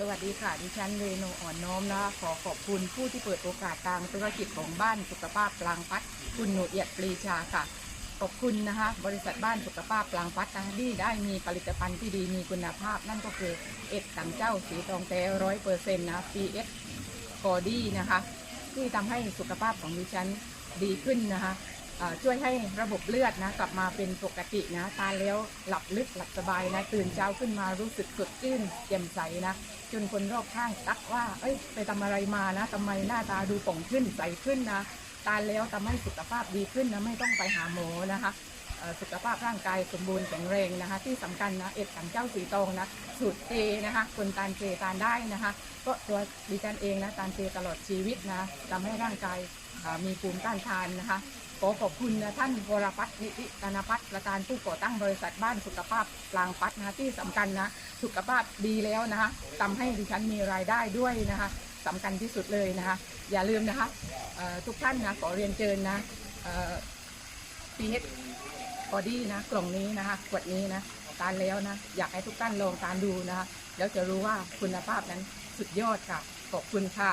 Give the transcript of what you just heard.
สวัสดีค่ะ ดิฉันเรโนอ่อนน้อมนะคะขอขอบคุณผู้ที่เปิดโอกาสทางธุรกิจของบ้านสุขภาพกลางพัดคุณหนูเอียดปรีชาค่ะ ขอบคุณนะคะบริษัทบ้านสุขภาพกลางพัดนะคะที่ได้มีผลิตภัณฑ์ที่ดีมีคุณภาพ นั่นก็คือเอ็ดตังเจ้าสีทองแท้ร้อยเปอร์เซ็นต์นะ PS กอดี้นะคะ ที่ทำให้สุขภาพของดิฉันดีขึ้นนะคะ ช่วยให้ระบบเลือดนะกลับมาเป็นปกตินะทานแล้วหลับลึกหลับสบายนะตื่นเช้าขึ้นมารู้สึกสดชื่นแจ่มใสนะจนคนรอบข้างตักว่า เอ้ย ไปทำอะไรมานะทำไมหน้าตาดูป่องขึ้นใสขึ้นนะทานแล้วทำให้สุขภาพดีขึ้นนะไม่ต้องไปหาหมอนะคะ สุขภาพร่างกายสมบูรณ์แข็งแรงนะคะ ที่สำคัญนะเอ็ดสังเจ้าสีตองนะสูตรเจนะคะคนทานเจทานได้นะคะ ก็ตัวดิฉันเองนะทานเจตลอดชีวิตนะทำให้ร่างกายมีภูมิต้านทานนะคะขอขอบคุณนะท่านวรพัฒน์นิติธนพัฒน์ประธานผู้ก่อตั้งบริษัทบ้านสุขภาพกลางพัฒนะที่สำคัญนะสุขภาพดีแล้วนะคะทำให้ดิฉันมีรายได้ด้วยนะคะสำคัญที่สุดเลยนะคะ อย่าลืมนะคะทุกท่านนะขอเรียนเชิญนะพีเอส บอดี้นะกล่องนี้นะคะขวดนี้นะทานแล้วนะ อยากให้ทุกท่านลองทานดูนะคะแล้วจะรู้ว่าคุณภาพนั้นสุดยอดค่ะ ขอบคุณค่ะ